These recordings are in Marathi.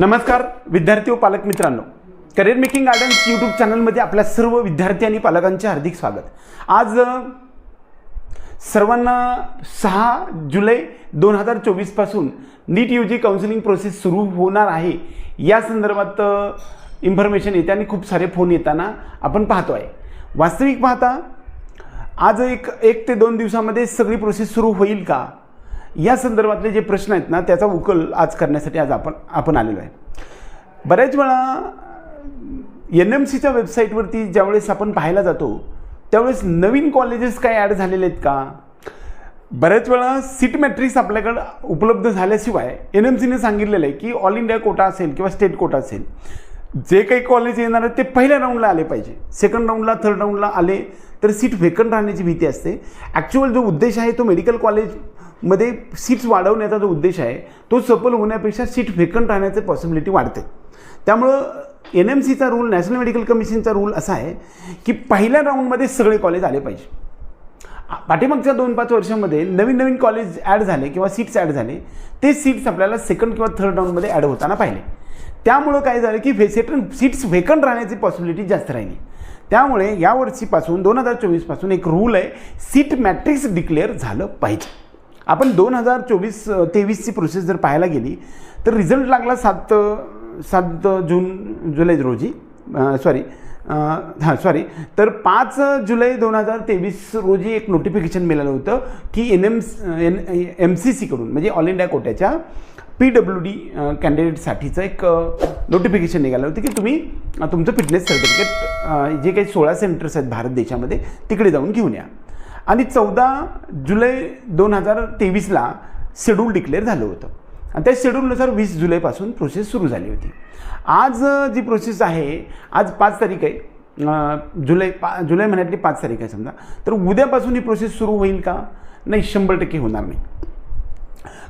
नमस्कार विद्यार्थी व पालक मित्रांनो. करिअर मेकिंग गार्डन्स यूट्यूब चॅनलमध्ये आपल्या सर्व विद्यार्थी आणि पालकांचे हार्दिक स्वागत. आज सर्वांना सहा जुलै दोन हजार चोवीसपासून NEET U G counselling process सुरू होणार आहे. या संदर्भात इन्फॉर्मेशन येते आणि खूप सारे फोन येताना आपण पाहतो आहे. वास्तविक पाहता आज एक एक ते दोन दिवसामध्ये सगळी प्रोसेस सुरू होईल का? या संदर्भातले जे प्रश्न आहेत ना त्याचा उकल आज करण्यासाठी आज आपण आपण आलेलो आहे. बऱ्याच वेळा एन एम सीच्या वेबसाईटवरती ज्यावेळेस आपण पाहायला जातो त्यावेळेस नवीन कॉलेजेस काय ॲड झालेले आहेत का? बऱ्याच वेळा सीट मॅट्रिक्स आपल्याकडं उपलब्ध झाल्याशिवाय एन एम सीने सांगितलेलं आहे की ऑल इंडिया कोटा असेल किंवा स्टेट कोटा असेल जे काही कॉलेज येणार आहेत ते पहिल्या राऊंडला आले पाहिजे. सेकंड राऊंडला थर्ड राऊंडला आले तर सीट व्हेकंट राहण्याची भीती असते. ॲक्च्युअल जो उद्देश आहे तो मेडिकल कॉलेज मध्ये सीट्स वाढवण्याचा जो उद्देश आहे तो सफल होण्यापेक्षा सीट व्हेकंट राहण्याचे पॉसिबिलिटी वाढते. त्यामुळं एन एम सीचा रूल नॅशनल मेडिकल कमिशनचा रूल असा आहे की पहिल्या राऊंडमध्ये सगळे कॉलेज आले पाहिजे. पाठीमागच्या दोन पाच वर्षामध्ये नवीन नवीन कॉलेज ॲड झाले किंवा सीट्स ॲड झाले ते सीट्स आपल्याला सेकंड किंवा थर्ड राऊंडमध्ये ॲड होताना पाहिले. त्यामुळं काय झालं की सेकंड सीट्स व्हेकंट राहण्याची पॉसिबिलिटी जास्त राहिली. त्यामुळे यावर्षीपासून दोन हजार चोवीसपासून एक रूल आहे सीट मॅट्रिक्स डिक्लेअर झालं पाहिजे. आपण दोन हजार चोवीस तेवीसची प्रोसेस जर पाहायला गेली तर रिझल्ट लागला सात सात जून जुलै रोजी. सॉरी हां सॉरी तर पाच जुलै दोन हजार तेवीस रोजी एक नोटिफिकेशन मिळालं होतं की N M N M C सीकडून म्हणजे ऑल इंडिया कोट्याच्या पी डब्ल्यू डी कॅन्डिडेटसाठीचं एक नोटिफिकेशन निघालं होतं की तुम्ही तुमचं फिटनेस सर्टिफिकेट जे काही सोळा सेंटर्स आहेत भारत देशामध्ये तिकडे जाऊन घेऊन या. आणि चौदा जुलै दोन हजार तेवीसला शेड्यूल डिक्लेअर झालं होतं. आणि त्या शेड्यूलनुसार वीस जुलैपासून प्रोसेस सुरू झाली होती. आज जी प्रोसेस आहे आज पाच तारीख आहे. जुलै पा जुलै महिन्यातली पाच तारीख आहे समजा. तर उद्यापासून ही प्रोसेस सुरू होईल का? नाही शंभर टक्के होणार नाही.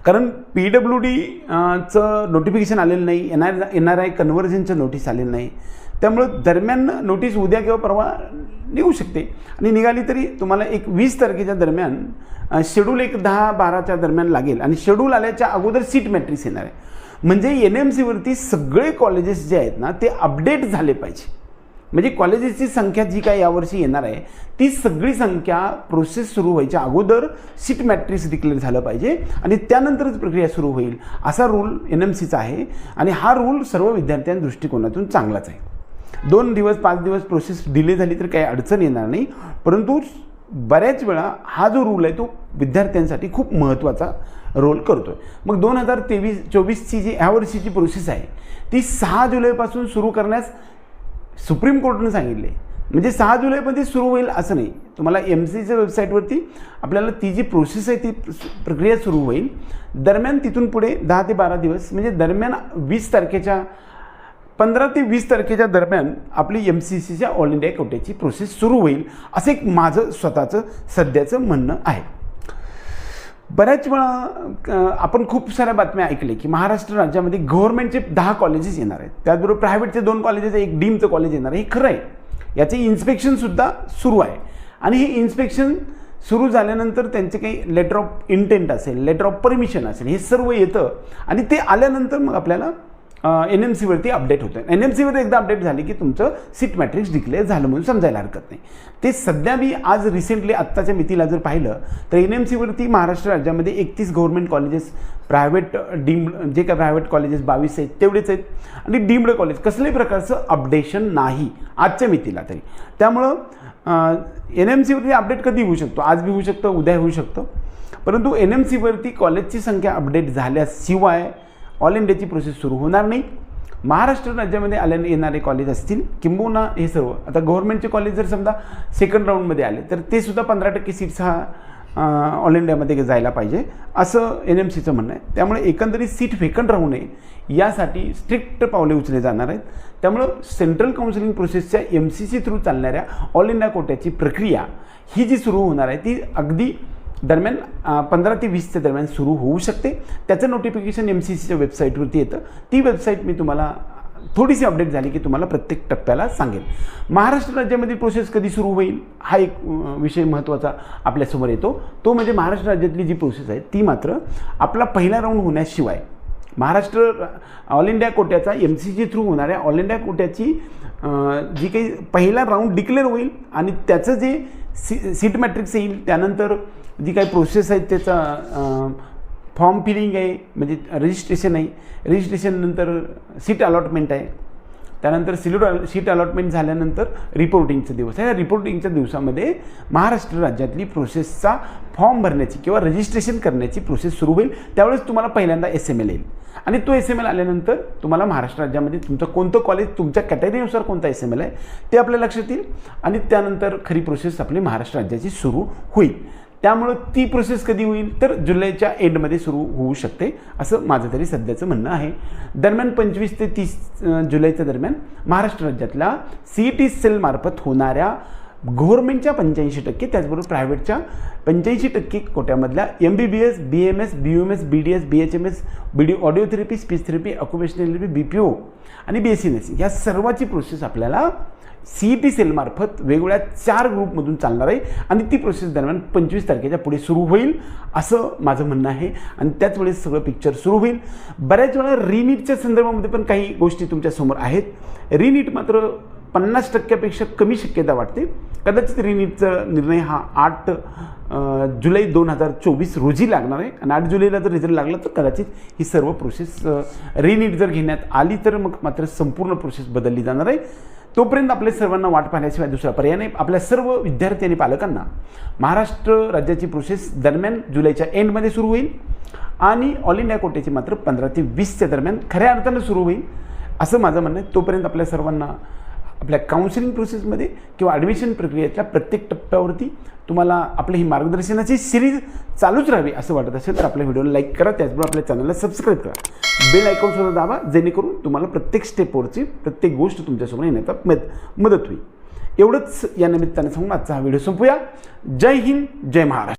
कारण पी डब्ल्यू डी चं नोटिफिकेशन आलेलं नाही. N R N R I कन्व्हर्जनचं notice आलेलं नाही. त्यामुळं दरम्यान नोटीस उद्या किंवा परवा निघू शकते. आणि निघाली तरी तुम्हाला एक वीस तारखेच्या दरम्यान शेड्यूल एक दहा बाराच्या दरम्यान लागेल. आणि शेड्यूल आल्याच्या अगोदर सीट मॅट्रिक्स येणार आहे. म्हणजे एन एम सीवरती सगळे कॉलेजेस जे आहेत ना ते अपडेट झाले पाहिजे. म्हणजे कॉलेजेसची संख्या जी काय यावर्षी येणार आहे ती सगळी संख्या प्रोसेस सुरू व्हायच्या अगोदर सीट मॅट्रिक्स डिक्लेअर झालं पाहिजे आणि त्यानंतरच प्रक्रिया सुरू होईल. असा रूल एन एम सीचा आहे आणि हा रूल सर्व विद्यार्थ्यांच्या दृष्टिकोनातून चांगलाच आहे. दोन दिवस पाच दिवस प्रोसेस डिले झाली तर काही अडचण येणार नाही. परंतु बऱ्याच वेळा हा जो रूल आहे तो विद्यार्थ्यांसाठी खूप महत्त्वाचा रोल करतो आहे मग दोन हजार तेवीस चोवीसची जी ह्या वर्षीची प्रोसेस आहे ती सहा जुलैपासून सुरू करण्यास सुप्रीम कोर्टनं सांगितले. म्हणजे सहा जुलैमध्ये सुरू होईल असं नाही. तुम्हाला एम सीच्या वेबसाईटवरती आपल्याला ती जी प्रोसेस आहे ती प्रक्रिया सुरू होईल. दरम्यान तिथून पुढे दहा ते बारा दिवस म्हणजे दरम्यान वीस तारखेच्या पंधरा ते वीस तारखेच्या दरम्यान आपली एम सी सीच्या ऑल इंडिया कोट्याची प्रोसेस सुरू होईल असं एक माझं स्वतःचं सध्याचं म्हणणं आहे. बऱ्याच वेळा आपण खूप साऱ्या बातम्या ऐकले की महाराष्ट्र राज्यामध्ये गव्हर्नमेंटचे दहा कॉलेजेस येणार आहेत. त्याचबरोबर प्रायव्हेटचे दोन कॉलेजेस एक डीमचं कॉलेज येणार आहे हे खरं आहे. याचे इन्स्पेक्शनसुद्धा सुरू आहे. आणि हे इन्स्पेक्शन सुरू झाल्यानंतर त्यांचे काही लेटर ऑफ इंटेंट असेल लेटर ऑफ परमिशन असेल हे सर्व येतं. आणि ते आल्यानंतर मग आपल्याला एन एम सीवरती अपडेट होतं एन एम सीवर एकदा अपडेट झाली की तुमचं सीट मॅट्रिक्स डिक्लेअर झालं म्हणून समजायला हरकत नाही. ते सध्या मी आज रिसेंटली आत्ताच्या मितीला जर पाहिलं तर एन एम सीवरती महाराष्ट्र राज्यामध्ये एकतीस गव्हर्मेंट कॉलेजेस प्रायव्हेट डीम्ड जे काय प्रायव्हेट कॉलेजेस बावीस आहेत तेवढेच आहेत. आणि डीम्ड कॉलेज कसल्याही प्रकारचं अपडेशन नाही आजच्या मितीला तरी. त्यामुळं एन एम सीवरती अपडेट कधी होऊ शकतो? आज बी होऊ शकतं उद्या होऊ शकतं. परंतु एन एम सीवरती कॉलेजची संख्या अपडेट झाल्याशिवाय ऑल इंडियाची प्रोसेस सुरू होणार नाही. महाराष्ट्र राज्यामध्ये आल्याने येणारे कॉलेज असतील. किंबहुना हे सर्व. आता गव्हर्नमेंटचे कॉलेज जर समजा सेकंड राऊंडमध्ये आले तर ते सुद्धा पंधरा टक्के सीट्स हा ऑल इंडियामध्ये जायला पाहिजे. असं एन एम सीचं म्हणणं आहे. त्यामुळे एकंदरीत सीट व्हेकंट राहू नये यासाठी स्ट्रिक्ट पावले उचलले जाणार आहेत. त्यामुळं सेंट्रल काउन्सिलिंग प्रोसेसच्या एम सी सी थ्रू चालणाऱ्या ऑल इंडिया कोट्याची प्रक्रिया ही जी सुरू होणार आहे ती अगदी दरम्यान पंधरा ते वीसच्या दरम्यान सुरू होऊ शकते. त्याचं नोटिफिकेशन एम सी सीच्या वेबसाईटवरती येतं. ती वेबसाईट मी तुम्हाला थोडीशी अपडेट झाली की तुम्हाला प्रत्येक टप्प्याला सांगेल महाराष्ट्र राज्यामध्ये प्रोसेस कधी सुरू होईल हा एक विषय महत्त्वाचा आपल्यासमोर येतो. तो म्हणजे महाराष्ट्र राज्यातली जी प्रोसेस आहे ती मात्र आपला पहिला राऊंड होण्याशिवाय महाराष्ट्र ऑल इंडिया कोट्याचा एम सी जी थ्रू होणाऱ्या ऑल इंडिया कोट्याची जी काही पहिला राऊंड डिक्लेअर होईल आणि त्याचं जे सी सीट मॅट्रिक्स येईल त्यानंतर जी काही प्रोसेस आहे त्याचा फॉर्म फिलिंग आहे म्हणजे रजिस्ट्रेशन आहे. रजिस्ट्रेशननंतर सीट अलॉटमेंट आहे. त्यानंतर सिल्ड सीट अलॉटमेंट झाल्यानंतर रिपोर्टिंगचा दिवस. आहे या रिपोर्टिंगच्या दिवसामध्ये महाराष्ट्र राज्यातली प्रोसेसचा फॉर्म भरण्याची किंवा रजिस्ट्रेशन करण्याची प्रोसेस सुरू होईल. त्यावेळेस तुम्हाला पहिल्यांदा एस एम एल येईल. आणि तो एस एम एल आल्यानंतर तुम्हाला महाराष्ट्र राज्यामध्ये तुमचं कोणतं कॉलेज तुमच्या कॅटेगरीनुसार कोणता एस एम एल आहे ते आपल्या लक्षात येईल. आणि त्यानंतर खरी प्रोसेस आपली महाराष्ट्र राज्याची सुरू होईल. त्यामुळं ती प्रोसेस कधी होईल? तर जुलैच्या एंडमध्ये सुरू होऊ शकते असं माझं तरी सध्याचं म्हणणं आहे. दरम्यान पंचवीस ते तीस जुलैच्या दरम्यान महाराष्ट्र राज्यातल्या सी ई टी सेलमार्फत होणाऱ्या गव्हर्नमेंटच्या पंच्याऐंशी टक्के त्याचबरोबर प्रायव्हेटच्या पंच्याऐंशी टक्के कोट्यामधल्या M B B S B M S B U M S B D S B H M S B D audio therapy speech therapy occupational therapy B P O आणि बी एस सी नर्सिंग या सर्वाची प्रोसेस आपल्याला सी ई टी सेलमार्फत वेगवेगळ्या चार ग्रुपमधून चालणार आहे आणि ती प्रोसेस दरम्यान पंचवीस तारखेच्या पुढे सुरू होईल असं माझं म्हणणं आहे. आणि त्याच वेळेस सगळं पिक्चर सुरू होईल. बऱ्याच वेळा रिनीटच्या संदर्भामध्ये पण काही गोष्टी तुमच्यासमोर आहेत. रिनीट मात्र पन्नास टक्क्यापेक्षा कमी शक्यता वाटते. कदाचित रिनीटचा निर्णय हा आठ जुलै दोन हजार चोवीस रोजी लागणार आहे. आणि आठ जुलैला जर रिझल्ट लागला तर कदाचित ही सर्व प्रोसेस रिनीट जर घेण्यात आली तर मग मात्र संपूर्ण प्रोसेस बदलली जाणार आहे. तोपर्यंत आपल्या सर्वांना वाट पाहण्याशिवाय दुसरा पर्याय नाही. आपल्या सर्व विद्यार्थी आणि पालकांना महाराष्ट्र राज्याची प्रोसेस दरम्यान जुलैच्या एंडमध्ये सुरू होईल. आणि ऑल इंडिया कोटेची मात्र पंधरा ते वीसच्या दरम्यान खऱ्या अर्थानं सुरू होईल असं माझं म्हणणं आहे. तोपर्यंत आपल्या सर्वांना आपल्या काउन्सिलिंग प्रोसेसमध्ये किंवा ॲडमिशन प्रक्रियेतल्या प्रत्येक टप्प्यावरती तुम्हाला आपल्या ही मार्गदर्शनाची सिरीज चालूच राहावी असं वाटत असेल तर आपल्या व्हिडिओला लाईक करा. त्याचबरोबर आपल्या चॅनलला सबस्क्राईब करा. बेल आयकॉनसुद्धा दाबा जेणेकरून तुम्हाला प्रत्येक स्टेपवरची प्रत्येक गोष्ट तुमच्यासमोर येण्याचा मद मदत होईल. एवढंच या निमित्ताने सांगून आजचा हा व्हिडिओ संपूया. जय हिंद जय महाराष्ट्र.